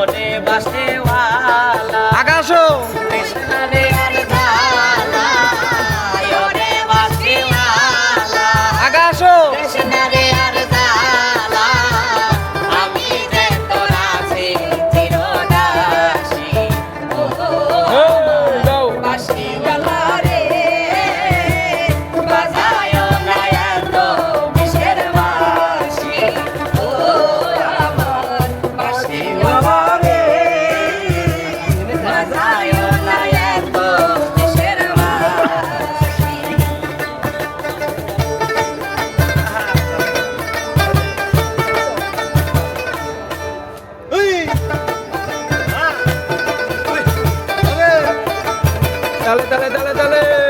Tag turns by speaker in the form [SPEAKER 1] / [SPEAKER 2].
[SPEAKER 1] ওরে বাসেওয়ালা
[SPEAKER 2] তালে তালে তালে তালে।